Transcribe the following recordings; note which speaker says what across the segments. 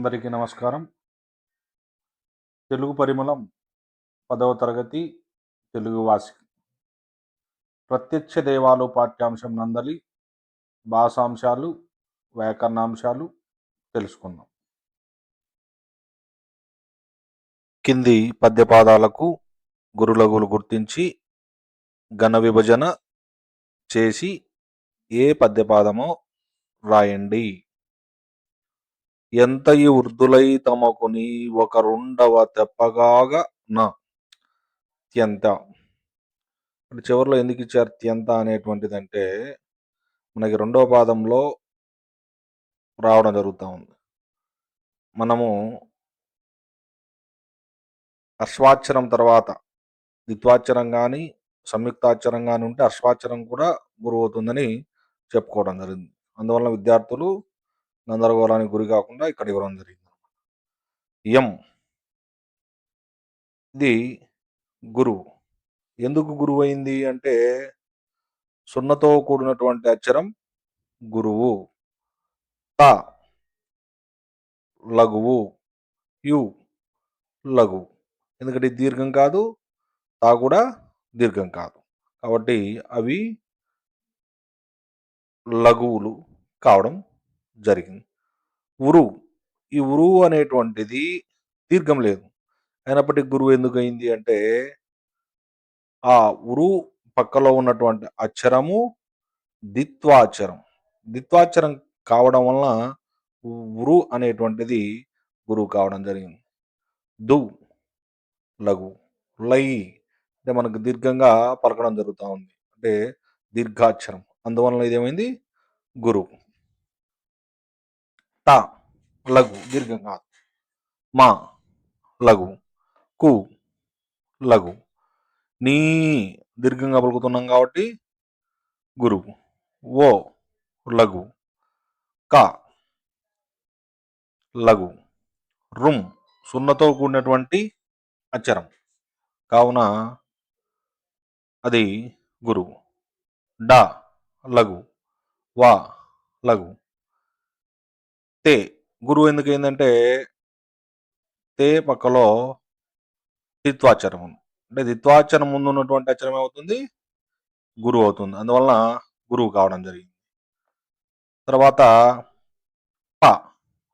Speaker 1: అందరికీ నమస్కారం. తెలుగు పరిమళం పదవ తరగతి తెలుగు వాసి ప్రత్యక్ష దేవాలు పాఠ్యాంశం నందలి భాషాంశాలు వ్యాకరణాంశాలు తెలుసుకుందాం. కింది పద్యపాదాలకు గురులగులు గుర్తించి ఘన విభజన చేసి ఏ పద్యపాదమో రాయండి. ఎంతయి వృద్ధులై తమకుని ఒకరుండవ తెప్పగాగ నా. త్యంత. ఇప్పుడు చివరిలో ఎందుకు ఇచ్చారు త్యంత అనేటువంటిది అంటే మనకి రెండవ పాదంలో రావడం జరుగుతూ ఉంది. మనము అశ్వాక్షరం తర్వాత ద్విత్వాక్షరం కానీ సంయుక్తాక్షరం కానీ ఉంటే అశ్వాక్షరం కూడా గురవవుతుందని చెప్పుకోవడం జరిగింది. అందువల్ల విద్యార్థులు గందరగోళానికి గురి కాకుండా ఇక్కడ ఇవ్వడం జరిగింది ఎం? ఇది గురువు. ఎందుకు గురువు అయింది అంటే సున్నతో కూడినటువంటి అక్షరం గురువు. త లఘువు. యు లఘువు. ఎందుకంటే దీర్ఘం కాదు తా కూడా దీర్ఘం కాదు. కాబట్టి అవి లఘువులు కావడం జరిగింది. ఉరు ఈ ఉరువు అనేటువంటిది దీర్ఘం లేదు. అయినప్పటికీ గురువు ఎందుకు అయింది అంటే ఆ ఉరు పక్కలో ఉన్నటువంటి అక్షరము దిత్వాక్షరం. దిత్వాక్షరం కావడం వలన ఉరు అనేటువంటిది గురువు కావడం జరిగింది. దు లఘు లై అంటే మనకు దీర్ఘంగా పలకడం జరుగుతూ ఉంది. అంటే దీర్ఘాక్షరం. అందువలన ఇదేమైంది? గురువు. ట లఘు దీర్ఘం కాదు మా లఘు కు లఘు. నీ దీర్ఘంగా పలుకుతున్నాం కాబట్టి గురువు ఓ లఘు క లఘు. రుమ్ సున్నతో కూడినటువంటి అక్షరం. కావున అది గురువు డ లఘు వా లఘు. తే గురువు ఎందుకు ఏంటంటే తే పక్కలో దిత్వాచరం ఉంది అంటే దిత్వాచరం ముందు ఉన్నటువంటి అక్షరం ఏమవుతుంది? గురువు అవుతుంది. అందువలన గురువు కావడం జరిగింది. తర్వాత ప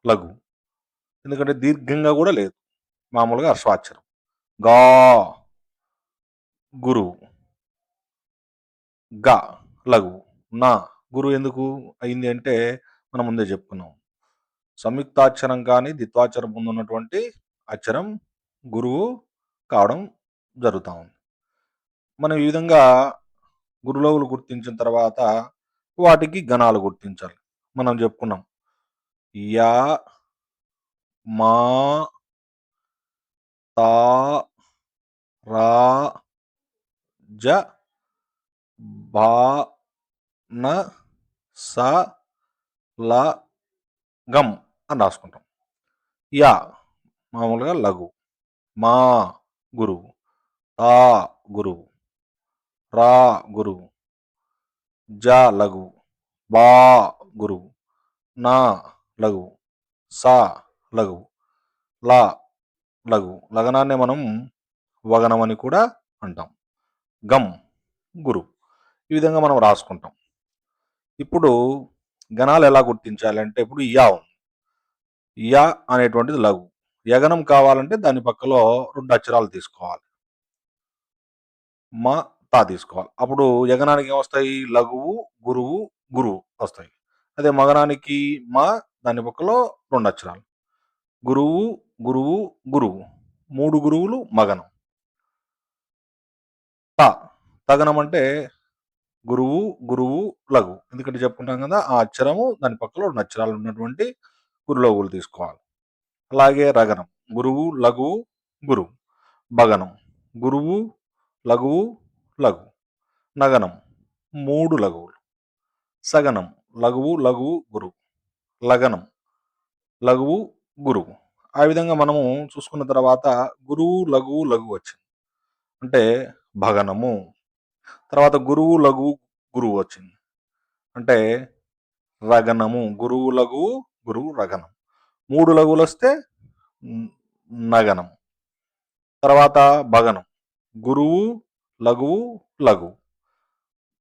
Speaker 1: లఘు. ఎందుకంటే దీర్ఘంగా కూడా లేదు. మామూలుగా అశ్వాక్షరం గా గురువు గ లఘు. నా గురువు ఎందుకు అయింది అంటే మనం ముందే చెప్పుకున్నాం. సంయుక్తాక్షరం కానీ ద్విత్వాక్షరం ముందు ఉన్నటువంటి అక్షరం గురువు కావడం జరుగుతూ ఉంది. మనం ఈ విధంగా గురులవులు గుర్తించిన తర్వాత వాటికి గణాలు గుర్తించాలి. మనం చెప్పుకున్నాం. యా మా తా రా జ బా న స ల గమ్ అని రాసుకుంటాం. యా మామూలుగా లఘు. మా గురువు. తా గురువు. రా గురువు. జ లఘు. బా గురువు. నా లఘు. సా లఘు. లా లఘు. లగనాన్ని మనం వగనం అని కూడా అంటాం. గమ్ గురు. ఈ విధంగా మనం రాసుకుంటాం. ఇప్పుడు గణాలు ఎలా గుర్తించాలి అంటే ఇప్పుడు యా ఉంది. య అనేటువంటిది లఘు. యగనం కావాలంటే దాని పక్కలో రెండు అక్షరాలు తీసుకోవాలి. మా తా తీసుకోవాలి. అప్పుడు యగనానికి ఏమొస్తాయి? లఘువు గురువు గురువు వస్తాయి. అదే మగనానికి మా దాని పక్కలో రెండు అక్షరాలు. గురువు గురువు గురువు. మూడు గురువులు మగనం. త. తగనం అంటే గురువు గురువు లఘు ఎందుకంటే చెప్పుకుంటాం కదా ఆ అక్షరము దాని పక్కలో రెండు అక్షరాలు ఉన్నటువంటి గురులఘువులు తీసుకోవాలి. అలాగే రగనం. గురువు లఘువు గురువు. భగనం. గురువు లఘువు లఘు. నగనం. మూడు లఘువులు. సగనం. లఘువు లఘువు గురువు. లగనం. లఘువు గురువు. ఆ విధంగా మనము చూసుకున్న తర్వాత గురువు లఘువు లఘువు వచ్చింది. అంటే భగనము. తర్వాత గురువు లఘువు గురువు వచ్చింది. అంటే రగనము. గురువు లఘువు గురువు రగనం మూడు లఘువులు వస్తే నగనం. తర్వాత భగనం. గురువు లఘువు లఘువు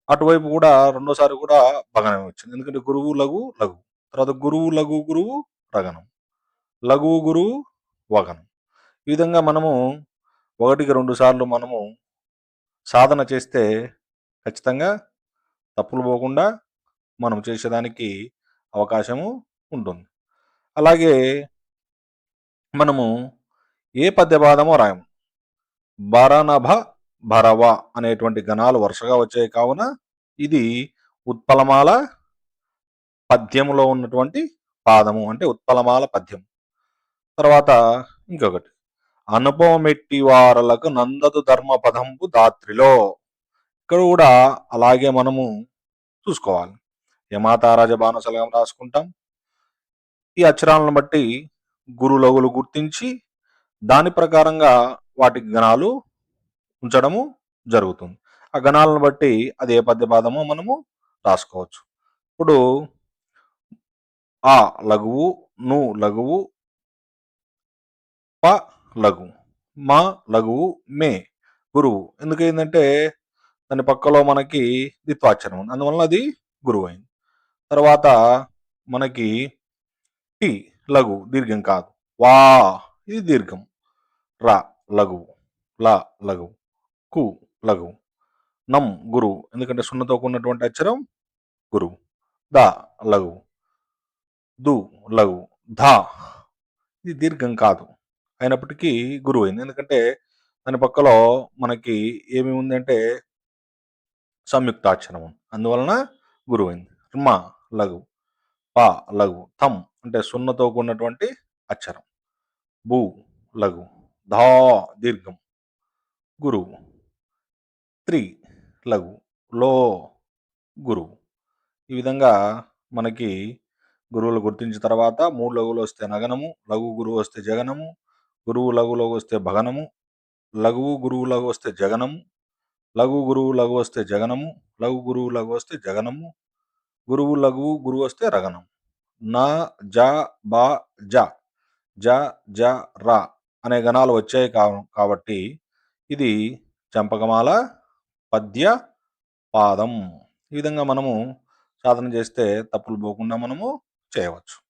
Speaker 1: అటువైపు కూడా రెండోసారి కూడా భగనం వచ్చింది. ఎందుకంటే గురువు లఘు లఘు. తర్వాత గురువు లఘు గురువు రగనం లఘువు గురువు వగనం. ఈ విధంగా మనము ఒకటికి రెండు సార్లు మనము సాధన చేస్తే ఖచ్చితంగా తప్పులు పోకుండా మనం చేసేదానికి అవకాశము ఉంటుంది. అలాగే మనము ఏ పద్యపాదమో రాయము భరనభ భరవ అనేటువంటి గణాలు వరుసగా వచ్చాయి కావున ఇది ఉత్పలమాల పద్యములో ఉన్నటువంటి పాదము అంటే ఉత్పలమాల పద్యం. తర్వాత ఇంకొకటి. అనుపమెట్టి వారలకు నందదు ధర్మ పదంబు దాత్రిలో. ఇక్కడ కూడా అలాగే మనము చూసుకోవాలి. యమాతారాజ బాణసలగం రాసుకుంటాం. ఈ అక్షరాలను బట్టి గురులగులు గుర్తించి దాని ప్రకారంగా వాటి గణాలు ఉంచడము జరుగుతుంది. ఆ గణాలను బట్టి అది ఏ పద్యపాదమో మనము రాసుకోవచ్చు. ఇప్పుడు ఆ లఘువు ను లఘువు ప లఘు మా లఘువు మే గురువు. ఎందుకైందంటే దాని పక్కలో మనకి ద్విత్వాక్షరం ఉంది. అందువలన అది గురువు అయింది. తర్వాత మనకి టి లఘు దీర్ఘం కాదు. వా ఇది దీర్ఘం. రా లఘువు. లా లఘువు. కు లఘువు. నం గురువు. ఎందుకంటే సున్నతో కూడినటువంటి అక్షరం గురువు. ద లఘువు. దు లఘు ధా ఇది దీర్ఘం కాదు. అయినప్పటికీ గురువు అయింది. ఎందుకంటే దాని పక్కలో మనకి ఏమి ఉంది అంటే సంయుక్తాక్షరం ఉంది. అందువలన గురువు అయింది. మ లఘు ప లఘు థమ్ అంటే సున్నతో కూడినటువంటి అక్షరం. భూ లఘు ధా దీర్ఘం. గురువు త్రి లఘు లో గురువు ఈ విధంగా మనకి గురువులు గుర్తించిన తర్వాత మూడు లఘువులు వస్తే నగనము లఘు గురువు వస్తే జగనము గురువు లఘు వస్తే భగనము లఘువు గురువు లఘు వస్తే జగనము లఘు గురువు లఘు వస్తే జగనము లఘు గురువు లఘు వస్తే జగనము గురువు లఘువు గురువు వస్తే రగనం. నా జ బా జ జ జ రా అనే గణాలు వచ్చాయి కాబట్టి ఇది చంపకమాల పద్య పాదం. ఈ విధంగా మనము సాధన చేస్తే తప్పులు పోకుండా మనము చేయవచ్చు.